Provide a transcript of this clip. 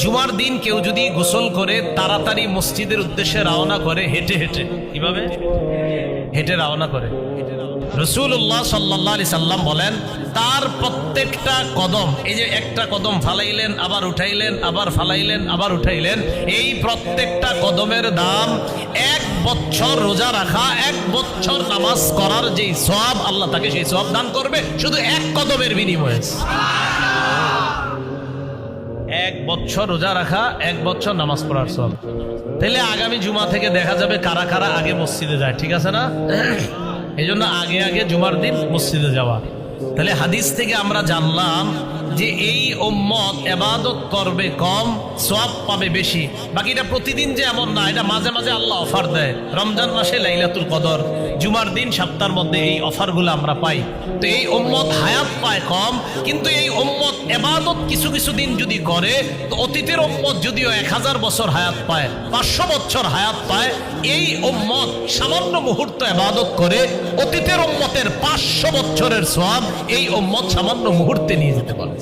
জুমার দিন কেউ যদি গোসল করে তাড়াতাড়ি মসজিদের উদ্দেশ্যে রওনা করে, হেঁটে হেঁটে, কীভাবে? হেঁটে রওনা করে। রসুল্লাহ সাল্লাহ সাল্লাম বলেন, তার প্রত্যেকটা কদম, এই যে একটা কদম ফালাইলেন, আবার উঠাইলেন, আবার ফালাইলেন, আবার উঠাইলেন, এই প্রত্যেকটা কদমের দাম এক বছর রোজা রাখা, এক বছর নামাজ করার যেই সব আল্লাহ তাকে সেই সব দান করবে, শুধু এক কদমের বিনিময়ে। এক বছর রোজা রাখা এক বছর নামাজ পড়ার সব। তাহলে আগামী জুমা থেকে দেখা যাবে কারা কারা আগে মসজিদে যায় ঠিক আছে না? এই জন্য আগে আগে জুমার দিন মসজিদে যাওয়া। তাহলে হাদিস থেকে আমরা জানলাম যে এই ওম্মত এবাদত করবে কম সব পাবে বেশি। বাকিটা প্রতিদিন যে এমন না এটা মাঝে মাঝে আল্লাহ অফার দেয়। রমজান মাসে লাইলাতুল কদর। জুমার দিন, সপ্তাহের মধ্যে এই অফারগুলো আমরা পাই। তো এই ওম্মত হায়াত পায় কম, কিন্তু এই ওম্মত এবাদত কিছু কিছু দিন যদি করে, তো অতীতের ওম্মত যদিও এক হাজার বছর হায়াত পায়, পাঁচশো বছর হায়াত পায়, এই ওম্মত সামান্য মুহূর্ত এবাদত করে, অতীতের ওম্মতের পাঁচশো বছরের সব এই ওম্মত সামান্য মুহূর্তে নিয়ে যেতে পারে।